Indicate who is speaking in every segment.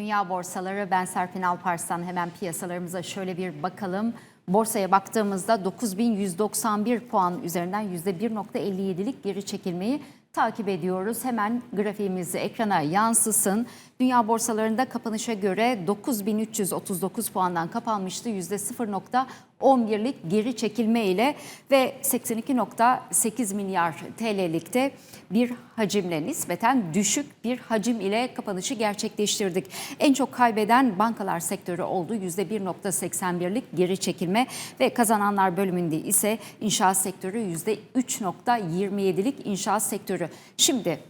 Speaker 1: Dünya borsaları ben Serpin Alparslan hemen piyasalarımıza şöyle bir bakalım. Borsaya baktığımızda 9191 puan üzerinden %1.57'lik geri çekilmeyi takip ediyoruz. Hemen grafiğimizi ekrana yansısın. Dünya borsalarında kapanışa göre 9339 puandan kapanmıştı. %0.11'lik geri çekilme ile ve 82.8 milyar TL'likte bir hacimle nispeten düşük bir hacim ile kapanışı gerçekleştirdik. En çok kaybeden bankalar sektörü oldu. %1.81'lik geri çekilme ve kazananlar bölümünde ise inşaat sektörü %3.27'lik inşaat sektörü. Şimdi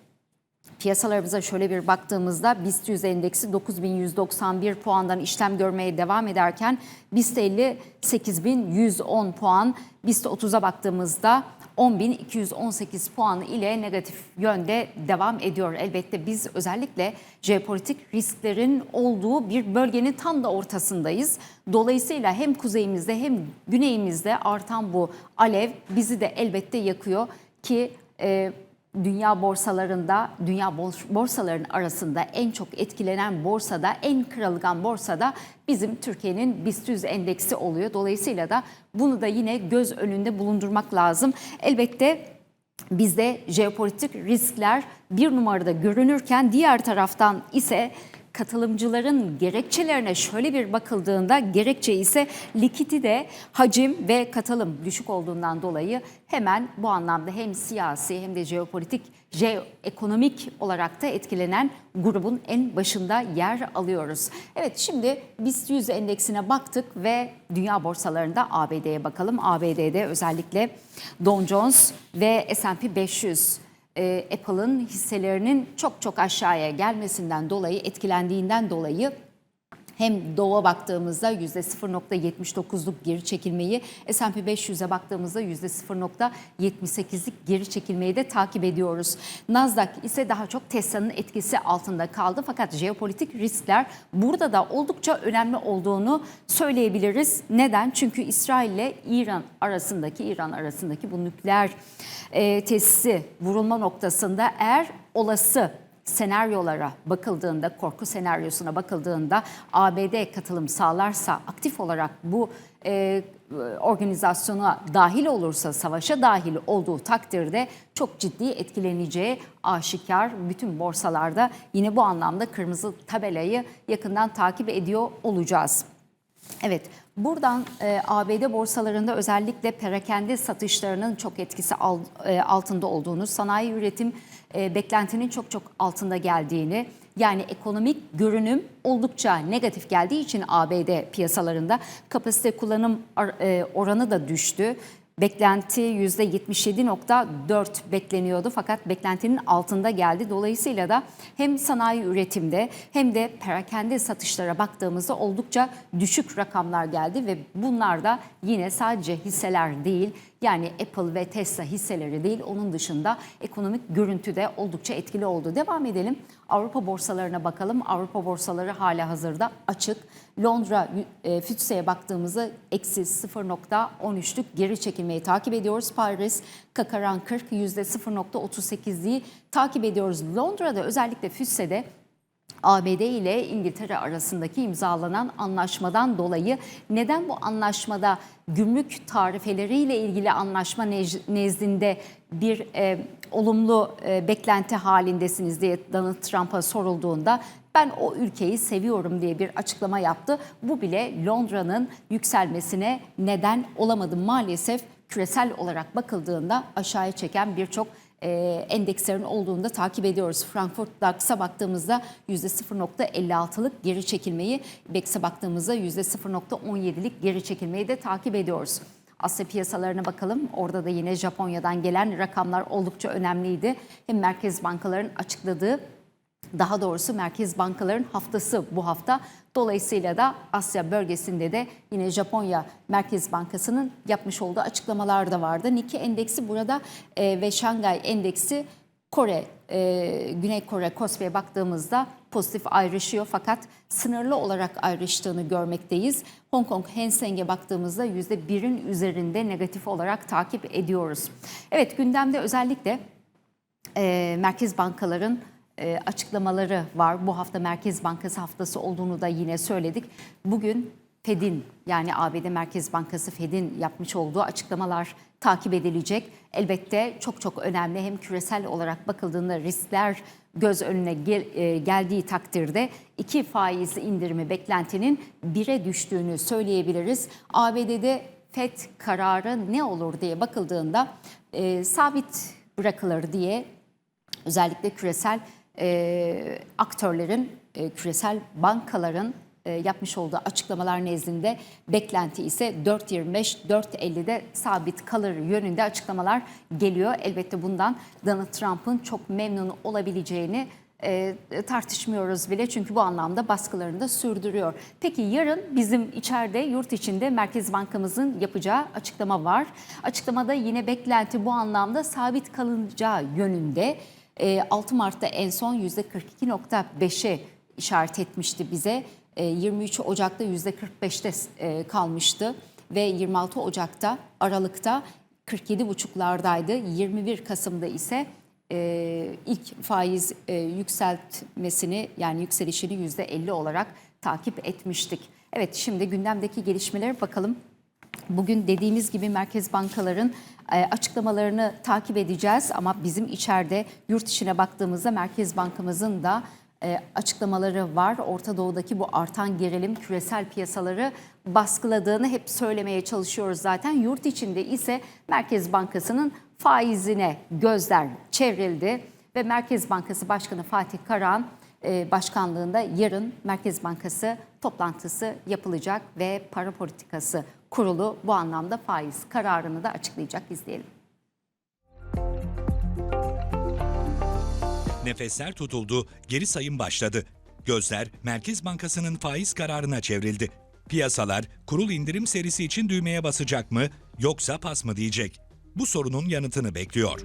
Speaker 1: Piyasalarımıza şöyle bir baktığımızda BIST 100 endeksi 9191 puandan işlem görmeye devam ederken BIST 50 8110 puan, BIST 30'a baktığımızda 10.218 puan ile negatif yönde devam ediyor. Elbette biz özellikle jeopolitik risklerin olduğu bir bölgenin tam da ortasındayız. Dolayısıyla hem kuzeyimizde hem güneyimizde artan bu alev bizi de elbette yakıyor ki e, dünya borsalarında, dünya borsaların arasında en çok etkilenen borsada, en kırılgan borsada bizim Türkiye'nin BIST 100 endeksi oluyor. Dolayısıyla da bunu da yine göz önünde bulundurmak lazım. Elbette bizde jeopolitik riskler bir numarada görünürken diğer taraftan ise katılımcıların gerekçelerine şöyle bir bakıldığında gerekçe ise likidite, hacim ve katılım düşük olduğundan dolayı hemen bu anlamda hem siyasi hem de jeopolitik, jeoekonomik olarak da etkilenen grubun en başında yer alıyoruz. Evet şimdi BIST 100 endeksine baktık ve dünya borsalarında ABD'ye bakalım. ABD'de özellikle Dow Jones ve S&P 500 e, Apple'ın hisselerinin çok çok aşağıya gelmesinden dolayı, etkilendiğinden dolayı hem Dow'a baktığımızda %0.79'luk geri çekilmeyi, S&P 500'e baktığımızda %0.78'lik geri çekilmeyi de takip ediyoruz. Nasdaq ise daha çok Tesla'nın etkisi altında kaldı fakat jeopolitik riskler burada da oldukça önemli olduğunu söyleyebiliriz. Neden? Çünkü İsrail ile İran arasındaki İran arasındaki bu nükleer e, tesisi vurulma noktasında eğer olası senaryolara bakıldığında, korku senaryosuna bakıldığında ABD katılım sağlarsa, aktif olarak bu e, organizasyona dahil olursa, savaşa dahil olduğu takdirde çok ciddi etkileneceği aşikar. Bütün borsalarda yine bu anlamda kırmızı tabelayı yakından takip ediyor olacağız. Evet, buradan e, ABD borsalarında özellikle perakende satışlarının çok etkisi al, e, altında olduğunu, sanayi üretim e, beklentinin çok çok altında geldiğini, yani ekonomik görünüm oldukça negatif geldiği için ABD piyasalarında kapasite kullanım e, oranı da düştü. Beklenti %77.4 bekleniyordu fakat beklentinin altında geldi. Dolayısıyla da hem sanayi üretimde hem de perakende satışlara baktığımızda oldukça düşük rakamlar geldi ve bunlar da yine sadece hisseler değil yani Apple ve Tesla hisseleri değil onun dışında ekonomik görüntü de oldukça etkili oldu. Devam edelim. Avrupa borsalarına bakalım. Avrupa borsaları hala hazırda açık. Londra e, FTSE'ye baktığımızda eksi 0.13'lük geri çekilmeyi takip ediyoruz. Paris Kakaran 40 %0.38'liği takip ediyoruz. Londra'da özellikle FTSE'de ABD ile İngiltere arasındaki imzalanan anlaşmadan dolayı neden bu anlaşmada gümrük tarifeleriyle ilgili anlaşma nezdinde bir e, olumlu e, beklenti halindesiniz diye Donald Trump'a sorulduğunda ben o ülkeyi seviyorum diye bir açıklama yaptı. Bu bile Londra'nın yükselmesine neden olamadı maalesef küresel olarak bakıldığında aşağıya çeken birçok e, endekslerin olduğunu da takip ediyoruz. Frankfurt DAX'a baktığımızda %0.56'lık geri çekilmeyi, BEX'e baktığımızda %0.17'lik geri çekilmeyi de takip ediyoruz. Asya piyasalarına bakalım. Orada da yine Japonya'dan gelen rakamlar oldukça önemliydi. Hem merkez bankaların açıkladığı daha doğrusu merkez bankaların haftası bu hafta. Dolayısıyla da Asya bölgesinde de yine Japonya Merkez Bankası'nın yapmış olduğu açıklamalar da vardı. Nikkei endeksi burada e, ve Şangay endeksi Kore, e, Güney Kore, Kospi'ye baktığımızda pozitif ayrışıyor fakat sınırlı olarak ayrıştığını görmekteyiz. Hong Kong Hang Seng'e baktığımızda %1'in üzerinde negatif olarak takip ediyoruz. Evet gündemde özellikle e, merkez bankaların açıklamaları var. Bu hafta Merkez Bankası haftası olduğunu da yine söyledik. Bugün Fed'in yani ABD Merkez Bankası Fed'in yapmış olduğu açıklamalar takip edilecek. Elbette çok çok önemli hem küresel olarak bakıldığında riskler göz önüne gel- e, geldiği takdirde iki faiz indirimi beklentinin bire düştüğünü söyleyebiliriz. ABD'de FED kararı ne olur diye bakıldığında e, sabit bırakılır diye özellikle küresel e, aktörlerin, e, küresel bankaların e, yapmış olduğu açıklamalar nezdinde beklenti ise 4.25-4.50'de sabit kalır yönünde açıklamalar geliyor. Elbette bundan Donald Trump'ın çok memnun olabileceğini e, tartışmıyoruz bile çünkü bu anlamda baskılarını da sürdürüyor. Peki yarın bizim içeride yurt içinde Merkez Bankamızın yapacağı açıklama var. Açıklamada yine beklenti bu anlamda sabit kalınacağı yönünde. E, 6 Mart'ta en son %42.5'e işaret etmişti bize. E, 23 Ocak'ta %45'te e, kalmıştı ve 26 Ocak'ta Aralık'ta 47,5'lardaydı. 21 Kasım'da ise e, ilk faiz e, yükseltmesini yani yükselişini %50 olarak takip etmiştik. Evet şimdi gündemdeki gelişmelere bakalım. Bugün dediğimiz gibi merkez bankaların e, açıklamalarını takip edeceğiz ama bizim içeride yurt içine baktığımızda Merkez Bankamızın da e, açıklamaları var. Orta Doğu'daki bu artan gerilim küresel piyasaları baskıladığını hep söylemeye çalışıyoruz zaten. Yurt içinde ise Merkez Bankası'nın faizine gözler çevrildi ve Merkez Bankası Başkanı Fatih Karahan e, başkanlığında yarın Merkez Bankası toplantısı yapılacak ve para politikası kurulu bu anlamda faiz kararını da açıklayacak izleyelim.
Speaker 2: Nefesler tutuldu, geri sayım başladı. Gözler Merkez Bankası'nın faiz kararına çevrildi. Piyasalar kurul indirim serisi için düğmeye basacak mı yoksa pas mı diyecek? Bu sorunun yanıtını bekliyor.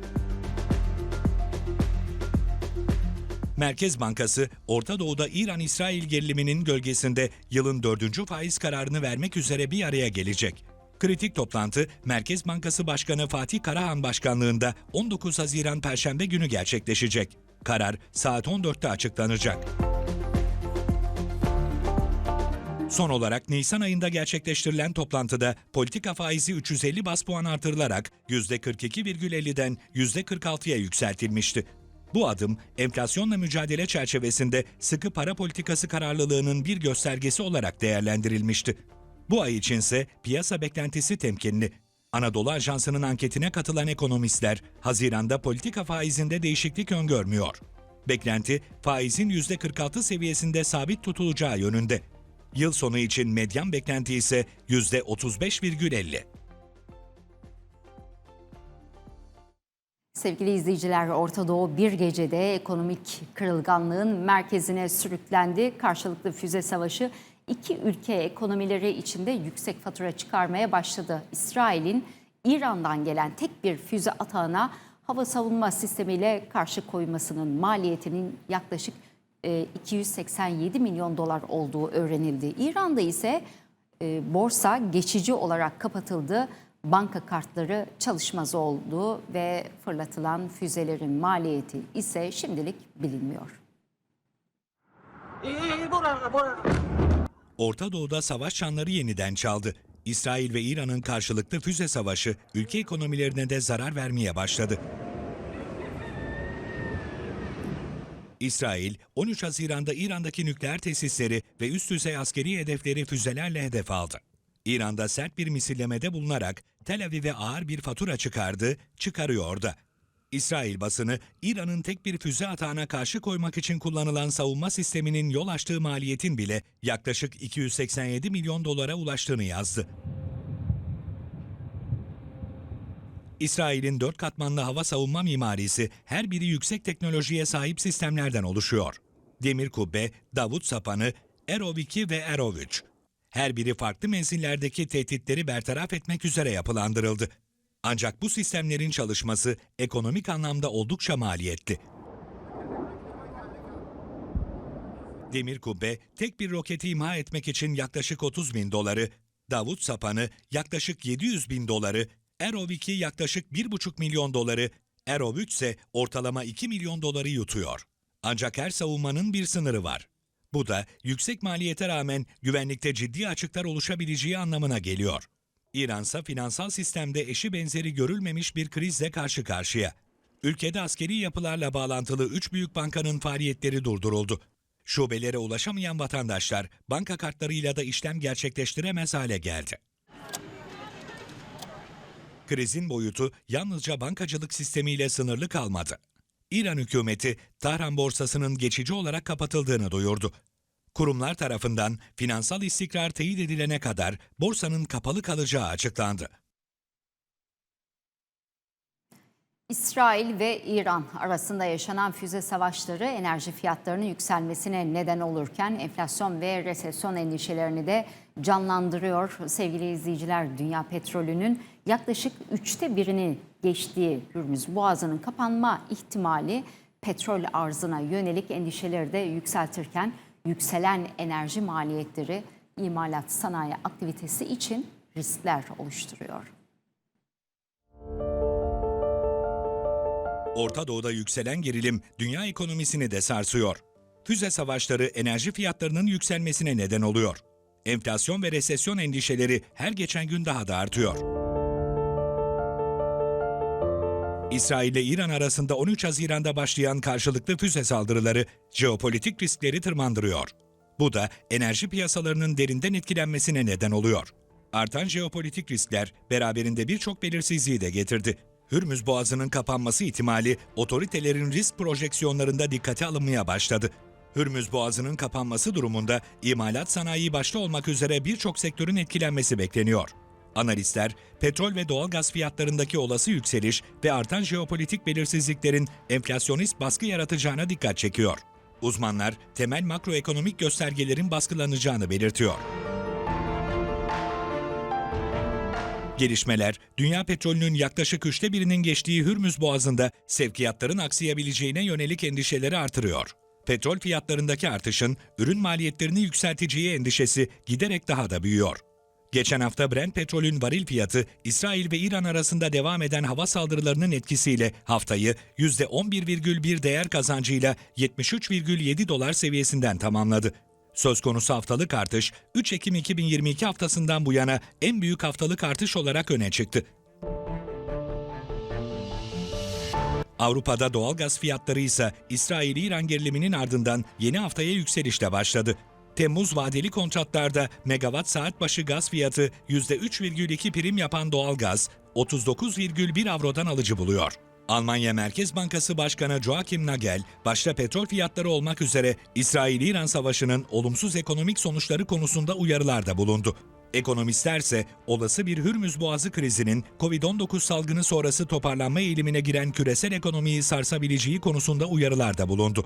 Speaker 2: Merkez Bankası, Orta Doğu'da İran-İsrail geriliminin gölgesinde yılın dördüncü faiz kararını vermek üzere bir araya gelecek. Kritik toplantı, Merkez Bankası Başkanı Fatih Karahan başkanlığında 19 Haziran Perşembe günü gerçekleşecek. Karar saat 14'te açıklanacak. Son olarak Nisan ayında gerçekleştirilen toplantıda politika faizi 350 bas puan artırılarak %42,50'den %46'ya yükseltilmişti. Bu adım enflasyonla mücadele çerçevesinde sıkı para politikası kararlılığının bir göstergesi olarak değerlendirilmişti. Bu ay içinse piyasa beklentisi temkinli. Anadolu Ajansı'nın anketine katılan ekonomistler, Haziran'da politika faizinde değişiklik öngörmüyor. Beklenti, faizin %46 seviyesinde sabit tutulacağı yönünde. Yıl sonu için medyan beklenti ise %35,50.
Speaker 1: Sevgili izleyiciler, Orta Doğu bir gecede ekonomik kırılganlığın merkezine sürüklendi. Karşılıklı füze savaşı iki ülke ekonomileri içinde yüksek fatura çıkarmaya başladı. İsrail'in İran'dan gelen tek bir füze atağına hava savunma sistemiyle karşı koymasının maliyetinin yaklaşık e, 287 milyon dolar olduğu öğrenildi. İran'da ise e, borsa geçici olarak kapatıldı. Banka kartları çalışmaz oldu ve fırlatılan füzelerin maliyeti ise şimdilik bilinmiyor.
Speaker 2: Orta Doğu'da savaş çanları yeniden çaldı. İsrail ve İran'ın karşılıklı füze savaşı ülke ekonomilerine de zarar vermeye başladı. İsrail, 13 Haziran'da İran'daki nükleer tesisleri ve üst düzey askeri hedefleri füzelerle hedef aldı. İran'da sert bir misillemede bulunarak Tel Aviv'e ağır bir fatura çıkardı, çıkarıyor da. İsrail basını, İran'ın tek bir füze atağına karşı koymak için kullanılan savunma sisteminin yol açtığı maliyetin bile yaklaşık 287 milyon dolara ulaştığını yazdı. İsrail'in dört katmanlı hava savunma mimarisi her biri yüksek teknolojiye sahip sistemlerden oluşuyor. Demir kubbe, Davut sapanı, Erov 2 ve Erov 3. Her biri farklı menzillerdeki tehditleri bertaraf etmek üzere yapılandırıldı. Ancak bu sistemlerin çalışması ekonomik anlamda oldukça maliyetli. Demir kubbe tek bir roketi imha etmek için yaklaşık 30 bin doları, Davut sapanı yaklaşık 700 bin doları, Erov 2 yaklaşık 1,5 milyon doları, Erov 3 ise ortalama 2 milyon doları yutuyor. Ancak her savunmanın bir sınırı var. Bu da yüksek maliyete rağmen güvenlikte ciddi açıklar oluşabileceği anlamına geliyor. İran ise finansal sistemde eşi benzeri görülmemiş bir krizle karşı karşıya. Ülkede askeri yapılarla bağlantılı üç büyük bankanın faaliyetleri durduruldu. Şubelere ulaşamayan vatandaşlar banka kartlarıyla da işlem gerçekleştiremez hale geldi. Krizin boyutu yalnızca bankacılık sistemiyle sınırlı kalmadı. İran hükümeti Tahran borsasının geçici olarak kapatıldığını duyurdu. Kurumlar tarafından finansal istikrar teyit edilene kadar borsanın kapalı kalacağı açıklandı.
Speaker 1: İsrail ve İran arasında yaşanan füze savaşları enerji fiyatlarının yükselmesine neden olurken enflasyon ve resesyon endişelerini de canlandırıyor. Sevgili izleyiciler, dünya petrolünün yaklaşık üçte birini geçtiği Hürmüz Boğazı'nın kapanma ihtimali petrol arzına yönelik endişeleri de yükseltirken yükselen enerji maliyetleri imalat sanayi aktivitesi için riskler oluşturuyor.
Speaker 2: Orta Doğu'da yükselen gerilim dünya ekonomisini de sarsıyor. Füze savaşları enerji fiyatlarının yükselmesine neden oluyor. Enflasyon ve resesyon endişeleri her geçen gün daha da artıyor. İsrail ile İran arasında 13 Haziran'da başlayan karşılıklı füze saldırıları jeopolitik riskleri tırmandırıyor. Bu da enerji piyasalarının derinden etkilenmesine neden oluyor. Artan jeopolitik riskler beraberinde birçok belirsizliği de getirdi. Hürmüz Boğazı'nın kapanması ihtimali otoritelerin risk projeksiyonlarında dikkate alınmaya başladı. Hürmüz Boğazı'nın kapanması durumunda imalat sanayi başta olmak üzere birçok sektörün etkilenmesi bekleniyor. Analistler, petrol ve doğalgaz fiyatlarındaki olası yükseliş ve artan jeopolitik belirsizliklerin enflasyonist baskı yaratacağına dikkat çekiyor. Uzmanlar, temel makroekonomik göstergelerin baskılanacağını belirtiyor. Gelişmeler, dünya petrolünün yaklaşık üçte birinin geçtiği Hürmüz Boğazı'nda sevkiyatların aksayabileceğine yönelik endişeleri artırıyor. Petrol fiyatlarındaki artışın ürün maliyetlerini yükselteceği endişesi giderek daha da büyüyor. Geçen hafta Brent petrolün varil fiyatı İsrail ve İran arasında devam eden hava saldırılarının etkisiyle haftayı %11,1 değer kazancıyla 73,7 dolar seviyesinden tamamladı. Söz konusu haftalık artış 3 Ekim 2022 haftasından bu yana en büyük haftalık artış olarak öne çıktı. Avrupa'da doğalgaz fiyatları ise İsrail-İran geriliminin ardından yeni haftaya yükselişle başladı. Temmuz vadeli kontratlarda megawatt saat başı gaz fiyatı %3,2 prim yapan doğalgaz 39,1 avrodan alıcı buluyor. Almanya Merkez Bankası Başkanı Joachim Nagel, başta petrol fiyatları olmak üzere İsrail-İran savaşının olumsuz ekonomik sonuçları konusunda uyarılarda bulundu. Ekonomistler ise olası bir Hürmüz Boğazı krizinin Covid-19 salgını sonrası toparlanma eğilimine giren küresel ekonomiyi sarsabileceği konusunda uyarılarda bulundu.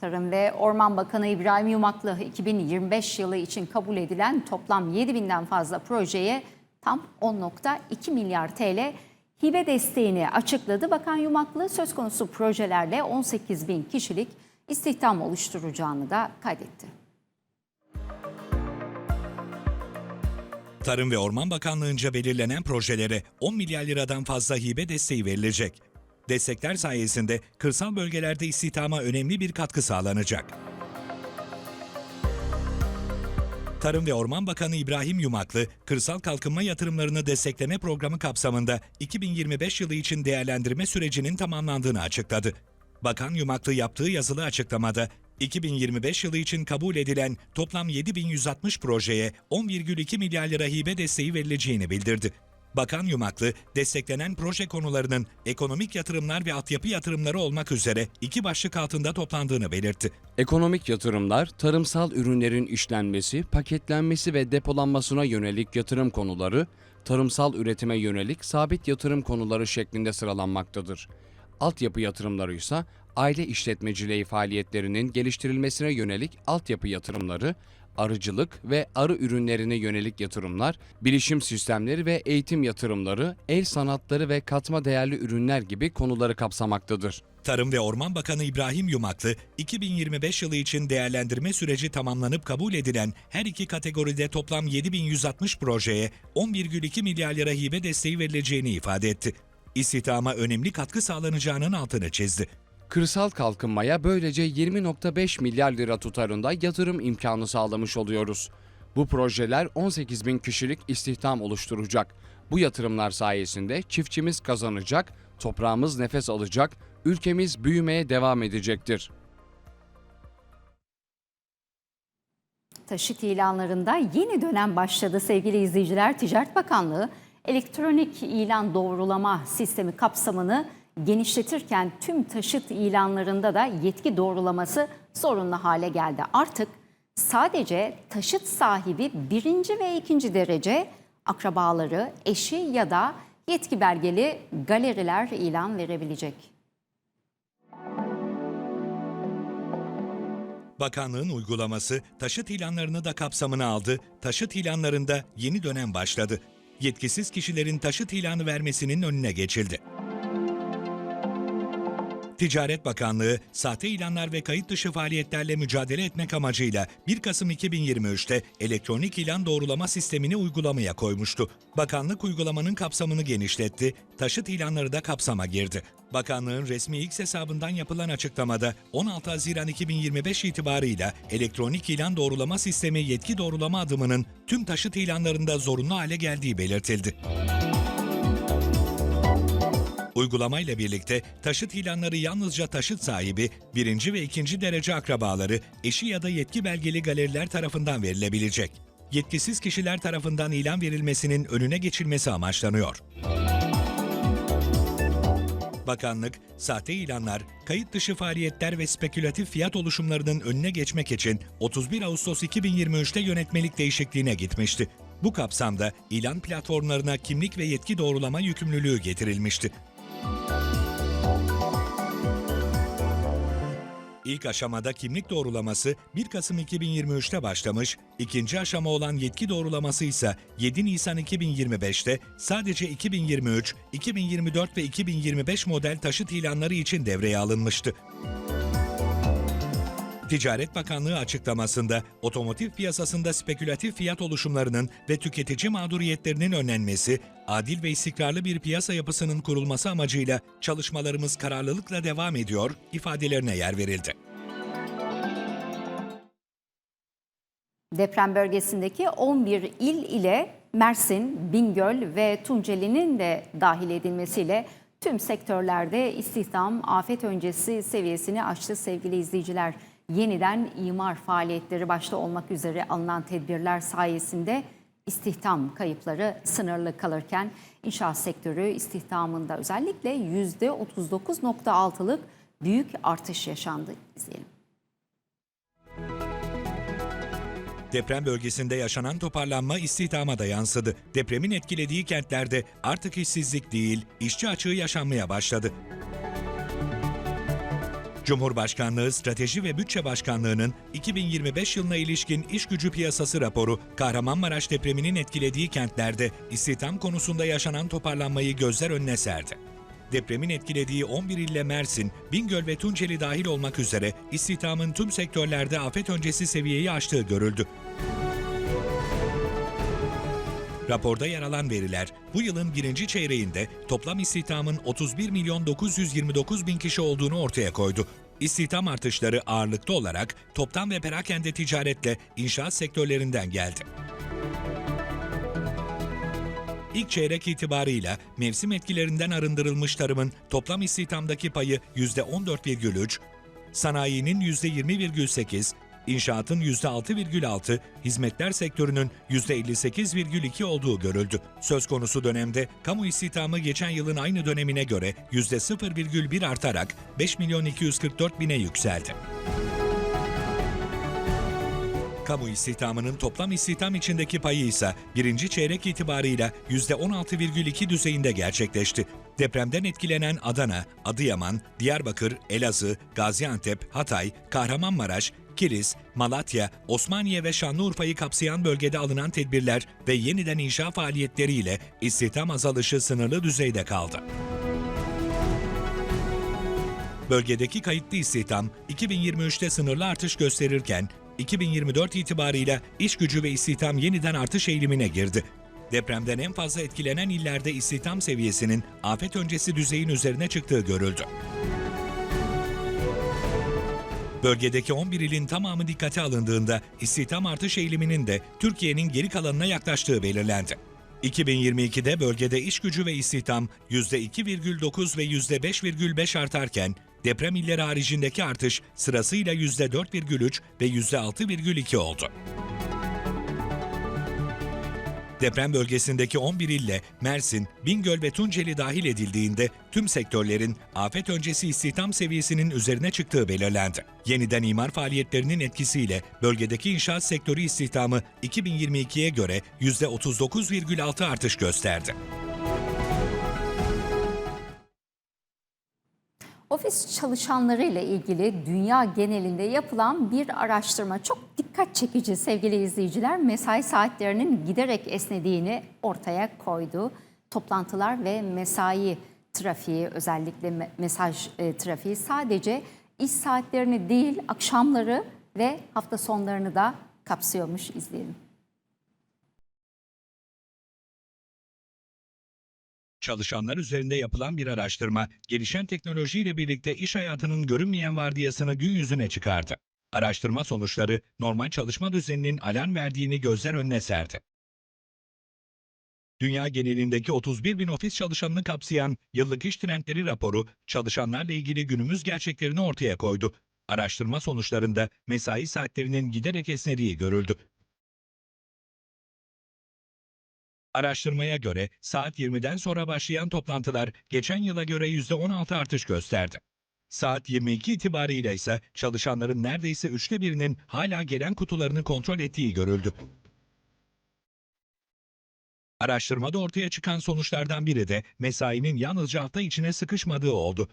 Speaker 1: Tarım ve Orman Bakanı İbrahim Yumaklı 2025 yılı için kabul edilen toplam 7 binden fazla projeye tam 10.2 milyar TL hibe desteğini açıkladı. Bakan Yumaklı söz konusu projelerle 18 bin kişilik istihdam oluşturacağını da kaydetti.
Speaker 2: Tarım ve Orman Bakanlığı'nca belirlenen projelere 10 milyar liradan fazla hibe desteği verilecek. Destekler sayesinde kırsal bölgelerde istihdama önemli bir katkı sağlanacak. Tarım ve Orman Bakanı İbrahim Yumaklı, kırsal kalkınma yatırımlarını destekleme programı kapsamında 2025 yılı için değerlendirme sürecinin tamamlandığını açıkladı. Bakan Yumaklı yaptığı yazılı açıklamada 2025 yılı için kabul edilen toplam 7160 projeye 10,2 milyar lira hibe desteği verileceğini bildirdi. Bakan Yumaklı, desteklenen proje konularının ekonomik yatırımlar ve altyapı yatırımları olmak üzere iki başlık altında toplandığını belirtti.
Speaker 3: Ekonomik yatırımlar, tarımsal ürünlerin işlenmesi, paketlenmesi ve depolanmasına yönelik yatırım konuları, tarımsal üretime yönelik sabit yatırım konuları şeklinde sıralanmaktadır. Altyapı yatırımları ise aile işletmeciliği faaliyetlerinin geliştirilmesine yönelik altyapı yatırımları, arıcılık ve arı ürünlerine yönelik yatırımlar, bilişim sistemleri ve eğitim yatırımları, el sanatları ve katma değerli ürünler gibi konuları kapsamaktadır.
Speaker 2: Tarım ve Orman Bakanı İbrahim Yumaklı, 2025 yılı için değerlendirme süreci tamamlanıp kabul edilen her iki kategoride toplam 7160 projeye 11,2 milyar lira hibe desteği verileceğini ifade etti. istihdama önemli katkı sağlanacağının altını çizdi.
Speaker 3: Kırsal kalkınmaya böylece 20.5 milyar lira tutarında yatırım imkanı sağlamış oluyoruz. Bu projeler 18 bin kişilik istihdam oluşturacak. Bu yatırımlar sayesinde çiftçimiz kazanacak, toprağımız nefes alacak, ülkemiz büyümeye devam edecektir.
Speaker 1: Taşıt ilanlarında yeni dönem başladı sevgili izleyiciler. Ticaret Bakanlığı elektronik ilan doğrulama sistemi kapsamını genişletirken tüm taşıt ilanlarında da yetki doğrulaması zorunlu hale geldi. Artık sadece taşıt sahibi birinci ve ikinci derece akrabaları, eşi ya da yetki belgeli galeriler ilan verebilecek.
Speaker 2: Bakanlığın uygulaması taşıt ilanlarını da kapsamına aldı. Taşıt ilanlarında yeni dönem başladı. Yetkisiz kişilerin taşıt ilanı vermesinin önüne geçildi. Ticaret Bakanlığı, sahte ilanlar ve kayıt dışı faaliyetlerle mücadele etmek amacıyla 1 Kasım 2023'te elektronik ilan doğrulama sistemini uygulamaya koymuştu. Bakanlık uygulamanın kapsamını genişletti, taşıt ilanları da kapsama girdi. Bakanlığın resmi X hesabından yapılan açıklamada 16 Haziran 2025 itibarıyla elektronik ilan doğrulama sistemi yetki doğrulama adımının tüm taşıt ilanlarında zorunlu hale geldiği belirtildi. Uygulamayla birlikte taşıt ilanları yalnızca taşıt sahibi, birinci ve ikinci derece akrabaları, eşi ya da yetki belgeli galeriler tarafından verilebilecek. Yetkisiz kişiler tarafından ilan verilmesinin önüne geçilmesi amaçlanıyor. Bakanlık, sahte ilanlar, kayıt dışı faaliyetler ve spekülatif fiyat oluşumlarının önüne geçmek için 31 Ağustos 2023'te yönetmelik değişikliğine gitmişti. Bu kapsamda ilan platformlarına kimlik ve yetki doğrulama yükümlülüğü getirilmişti. İlk aşamada kimlik doğrulaması 1 Kasım 2023'te başlamış, ikinci aşama olan yetki doğrulaması ise 7 Nisan 2025'te sadece 2023, 2024 ve 2025 model taşıt ilanları için devreye alınmıştı. Ticaret Bakanlığı açıklamasında otomotiv piyasasında spekülatif fiyat oluşumlarının ve tüketici mağduriyetlerinin önlenmesi, adil ve istikrarlı bir piyasa yapısının kurulması amacıyla çalışmalarımız kararlılıkla devam ediyor ifadelerine yer verildi.
Speaker 1: Deprem bölgesindeki 11 il ile Mersin, Bingöl ve Tunceli'nin de dahil edilmesiyle tüm sektörlerde istihdam afet öncesi seviyesini aştı sevgili izleyiciler. Yeniden imar faaliyetleri başta olmak üzere alınan tedbirler sayesinde istihdam kayıpları sınırlı kalırken inşaat sektörü istihdamında özellikle %39.6'lık büyük artış yaşandı. İzleyelim.
Speaker 2: Deprem bölgesinde yaşanan toparlanma istihdama da yansıdı. Depremin etkilediği kentlerde artık işsizlik değil, işçi açığı yaşanmaya başladı. Cumhurbaşkanlığı Strateji ve Bütçe Başkanlığı'nın 2025 yılına ilişkin iş gücü piyasası raporu, Kahramanmaraş depreminin etkilediği kentlerde istihdam konusunda yaşanan toparlanmayı gözler önüne serdi. Depremin etkilediği 11 ille Mersin, Bingöl ve Tunceli dahil olmak üzere istihdamın tüm sektörlerde afet öncesi seviyeyi aştığı görüldü. Raporda yer alan veriler, bu yılın birinci çeyreğinde toplam istihdamın 31 milyon 929 bin kişi olduğunu ortaya koydu. İstihdam artışları ağırlıklı olarak toptan ve perakende ticaretle inşaat sektörlerinden geldi. İlk çeyrek itibarıyla mevsim etkilerinden arındırılmış tarımın toplam istihdamdaki payı %14,3, sanayinin %20,8, İnşaatın %6,6, hizmetler sektörünün %58,2 olduğu görüldü. Söz konusu dönemde kamu istihdamı geçen yılın aynı dönemine göre %0,1 artarak 5 milyon 244 bine yükseldi. Kamu istihdamının toplam istihdam içindeki payı ise birinci çeyrek itibarıyla %16,2 düzeyinde gerçekleşti. Depremden etkilenen Adana, Adıyaman, Diyarbakır, Elazığ, Gaziantep, Hatay, Kahramanmaraş, Kilis, Malatya, Osmaniye ve Şanlıurfa'yı kapsayan bölgede alınan tedbirler ve yeniden inşa faaliyetleriyle istihdam azalışı sınırlı düzeyde kaldı. Bölgedeki kayıtlı istihdam 2023'te sınırlı artış gösterirken 2024 itibarıyla iş gücü ve istihdam yeniden artış eğilimine girdi. Depremden en fazla etkilenen illerde istihdam seviyesinin afet öncesi düzeyin üzerine çıktığı görüldü. Bölgedeki 11 ilin tamamı dikkate alındığında istihdam artış eğiliminin de Türkiye'nin geri kalanına yaklaştığı belirlendi. 2022'de bölgede iş gücü ve istihdam %2,9 ve %5,5 artarken deprem illeri haricindeki artış sırasıyla %4,3 ve %6,2 oldu. Deprem bölgesindeki 11 ille Mersin, Bingöl ve Tunceli dahil edildiğinde tüm sektörlerin afet öncesi istihdam seviyesinin üzerine çıktığı belirlendi. Yeniden imar faaliyetlerinin etkisiyle bölgedeki inşaat sektörü istihdamı 2022'ye göre %39,6 artış gösterdi.
Speaker 1: Ofis çalışanları ile ilgili dünya genelinde yapılan bir araştırma çok dikkat çekici sevgili izleyiciler. Mesai saatlerinin giderek esnediğini ortaya koydu. Toplantılar ve mesai trafiği özellikle me- mesaj e, trafiği sadece iş saatlerini değil akşamları ve hafta sonlarını da kapsıyormuş izleyelim.
Speaker 2: Çalışanlar üzerinde yapılan bir araştırma, gelişen teknolojiyle birlikte iş hayatının görünmeyen vardiyasını gün yüzüne çıkardı. Araştırma sonuçları normal çalışma düzeninin alarm verdiğini gözler önüne serdi. Dünya genelindeki 31 bin ofis çalışanını kapsayan yıllık iş trendleri raporu, çalışanlarla ilgili günümüz gerçeklerini ortaya koydu. Araştırma sonuçlarında mesai saatlerinin giderek esnediği görüldü. Araştırmaya göre saat 20'den sonra başlayan toplantılar geçen yıla göre %16 artış gösterdi. Saat 22 itibarıyla ise çalışanların neredeyse üçte birinin hala gelen kutularını kontrol ettiği görüldü. Araştırmada ortaya çıkan sonuçlardan biri de mesainin yalnızca hafta içine sıkışmadığı oldu.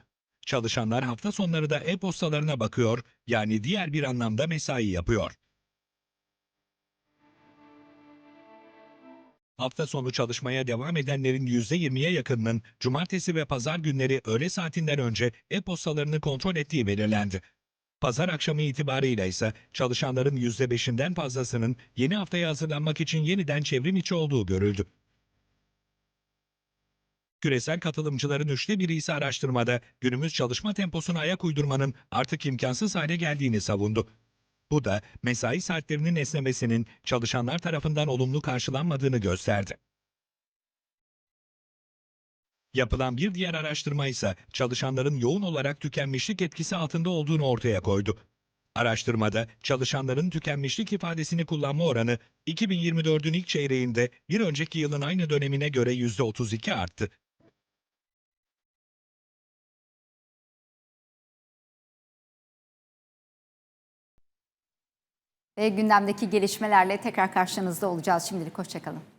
Speaker 2: Çalışanlar hafta sonları da e-postalarına bakıyor, yani diğer bir anlamda mesai yapıyor. Hafta sonu çalışmaya devam edenlerin %20'ye yakınının cumartesi ve pazar günleri öğle saatinden önce e-postalarını kontrol ettiği belirlendi. Pazar akşamı itibarıyla ise çalışanların %5'inden fazlasının yeni haftaya hazırlanmak için yeniden çevrim içi olduğu görüldü. Küresel katılımcıların üçte biri ise araştırmada günümüz çalışma temposuna ayak uydurmanın artık imkansız hale geldiğini savundu. Bu da mesai saatlerinin esnemesinin çalışanlar tarafından olumlu karşılanmadığını gösterdi. Yapılan bir diğer araştırma ise çalışanların yoğun olarak tükenmişlik etkisi altında olduğunu ortaya koydu. Araştırmada çalışanların tükenmişlik ifadesini kullanma oranı 2024'ün ilk çeyreğinde bir önceki yılın aynı dönemine göre %32 arttı.
Speaker 1: Ve gündemdeki gelişmelerle tekrar karşınızda olacağız. Şimdilik hoşçakalın.